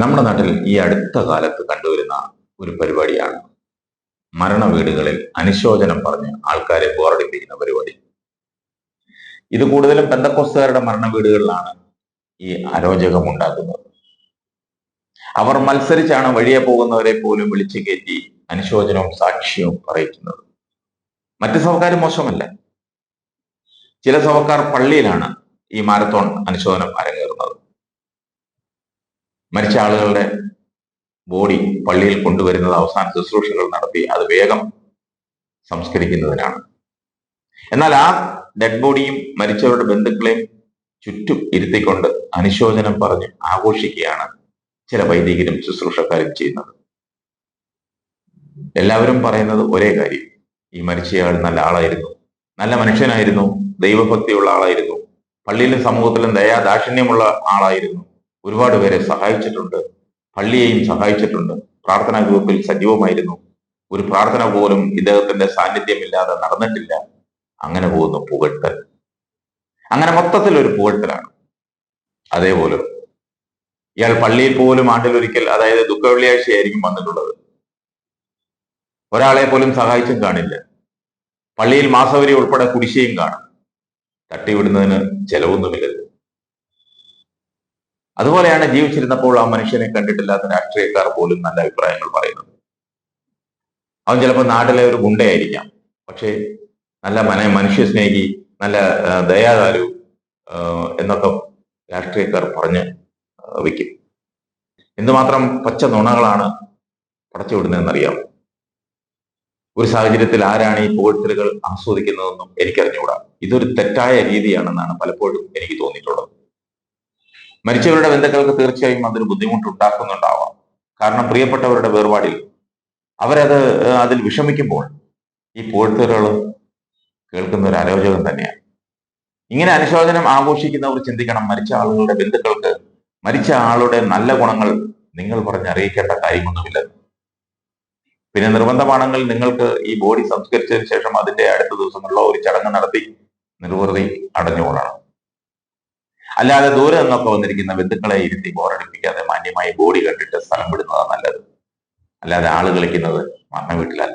നമ്മുടെ നാട്ടിൽ ഈ അടുത്ത കാലത്ത് കണ്ടുവരുന്ന ഒരു പരിപാടിയാണ് മരണ വീടുകളിൽ അനുശോചനം പറഞ്ഞ് ആൾക്കാരെ ബോറടിപ്പിക്കുന്ന പരിപാടി. ഇത് കൂടുതലും പെന്തക്കോസ്തുകാരുടെ മരണ വീടുകളിലാണ് ഈ അരോചകം ഉണ്ടാക്കുന്നത് അവർ മത്സരിച്ചാണ് വഴിയെ പോകുന്നവരെ പോലും വിളിച്ചു കയറ്റി അനുശോചനവും സാക്ഷ്യവും പറയിക്കുന്നത്. മറ്റു സഭക്കാർ മോശമല്ല. ചില സഭക്കാർ പള്ളിയിലാണ് ഈ മാരത്തോൺ അനുശോചനം അരങ്ങേറുന്നത് മരിച്ച ആളുകളുടെ ബോഡി പള്ളിയിൽ കൊണ്ടുവരുന്നത് അവസാന ശുശ്രൂഷകൾ നടത്തി അത് വേഗം സംസ്കരിക്കുന്നതിനാണ്. എന്നാൽ ആ ഡെഡ് ബോഡിയും മരിച്ചവരുടെ ബന്ധുക്കളെയും ചുറ്റും ഇരുത്തിക്കൊണ്ട് അനുശോചനം പറഞ്ഞ് ആഘോഷിക്കുകയാണ് ചില വൈദികരും ശുശ്രൂഷക്കാരും ചെയ്യുന്നത്. എല്ലാവരും പറയുന്നത് ഒരേ കാര്യം. ഈ മരിച്ചയാൾ നല്ല ആളായിരുന്നു നല്ല മനുഷ്യനായിരുന്നു ദൈവഭക്തിയുള്ള ആളായിരുന്നു പള്ളിയിലും സമൂഹത്തിലും ദയാദാക്ഷിണ്യമുള്ള ആളായിരുന്നു ഒരുപാട് പേരെ സഹായിച്ചിട്ടുണ്ട്. പള്ളിയെയും സഹായിച്ചിട്ടുണ്ട്. പ്രാർത്ഥനാ ഗ്രൂപ്പിൽ സജീവമായിരുന്നു. ഒരു പ്രാർത്ഥന പോലും ഇദ്ദേഹത്തിന്റെ സാന്നിധ്യമില്ലാതെ നടന്നിട്ടില്ല. അങ്ങനെ പോകുന്ന പുകഴ്ത്തൽ. അങ്ങനെ മൊത്തത്തിൽ ഒരു പുകഴ്ത്തലാണ്. അതേപോലെ ഇയാൾ പള്ളിയിൽ പോലും ആണ്ടിലൊരിക്കൽ അതായത് ദുഃഖ വെള്ളിയാഴ്ചയായിരിക്കും വന്നിട്ടുള്ളത്. ഒരാളെ പോലും സഹായിച്ചും കാണില്ല. പള്ളിയിൽ മാസവരി ഉൾപ്പെടെ കുടിശ്ശയും കാണും. തട്ടിവിടുന്നതിന് ചെലവൊന്നുമില്ലല്ലോ. അതുപോലെയാണ് ജീവിച്ചിരുന്നപ്പോൾ ആ മനുഷ്യനെ കണ്ടിട്ടില്ലാത്ത രാഷ്ട്രീയക്കാർ പോലും നല്ല അഭിപ്രായങ്ങൾ പറയുന്നത്. അവൻ ചിലപ്പോൾ നാട്ടിലെ ഒരു ഗുണ്ടയായിരിക്കാം. പക്ഷേ നല്ല മന മനുഷ്യ സ്നേഹി നല്ല ദയാദാലു എന്നൊക്കെ രാഷ്ട്രീയക്കാർ പറഞ്ഞ് വയ്ക്കും. എന്തുമാത്രം പച്ച നുണകളാണ് പടച്ചുവിടുന്നതെന്നറിയാം ഒരു സാഹചര്യത്തിൽ ആരാണ് ഈ പുകഴ്ത്തലുകൾ ആസ്വദിക്കുന്നതെന്നും എനിക്കറിഞ്ഞുകൂടാ. ഇതൊരു തെറ്റായ രീതിയാണെന്നാണ് പലപ്പോഴും എനിക്ക് തോന്നിയിട്ടുള്ളത്. മരിച്ചവരുടെ ബന്ധുക്കൾക്ക് തീർച്ചയായും അതിന് ബുദ്ധിമുട്ടുണ്ടാക്കുന്നുണ്ടാവാം. കാരണം പ്രിയപ്പെട്ടവരുടെ വേർപാടിൽ അവരത് അതിൽ വിഷമിക്കുമ്പോൾ ഈ പുകഴ്ത്തലുകൾ കേൾക്കുന്ന ഒരു അരോചകം തന്നെയാണ്. ഇങ്ങനെ അനുശോചനം ആഘോഷിക്കുന്നവർ ചിന്തിക്കണം മരിച്ച ആളുകളുടെ ബന്ധുക്കൾക്ക് മരിച്ച ആളുടെ നല്ല ഗുണങ്ങൾ നിങ്ങൾ പറഞ്ഞ് അറിയിക്കേണ്ട കാര്യമൊന്നുമില്ല. പിന്നെ നിർബന്ധമാണെങ്കിൽ നിങ്ങൾക്ക് ഈ ബോഡി സംസ്കരിച്ചതിന് ശേഷം അതിന്റെ അടുത്ത ദിവസങ്ങളിലോ ഒരു ചടങ്ങ് നടത്തി നിർവൃതി അടഞ്ഞുകൊള്ളണം അല്ലാതെ ദൂരെ നിന്നൊക്കെ വന്നിരിക്കുന്ന ബന്ധുക്കളെ ഇരുത്തി ബോറടിപ്പിക്കാതെ മാന്യമായി ബോഡി കണ്ടിട്ട് സ്ഥലം വിടുന്നതാണ് നല്ലത്. അല്ലാതെ ആൾ കളിക്കുന്നത് മരണ വീട്ടിലല്ല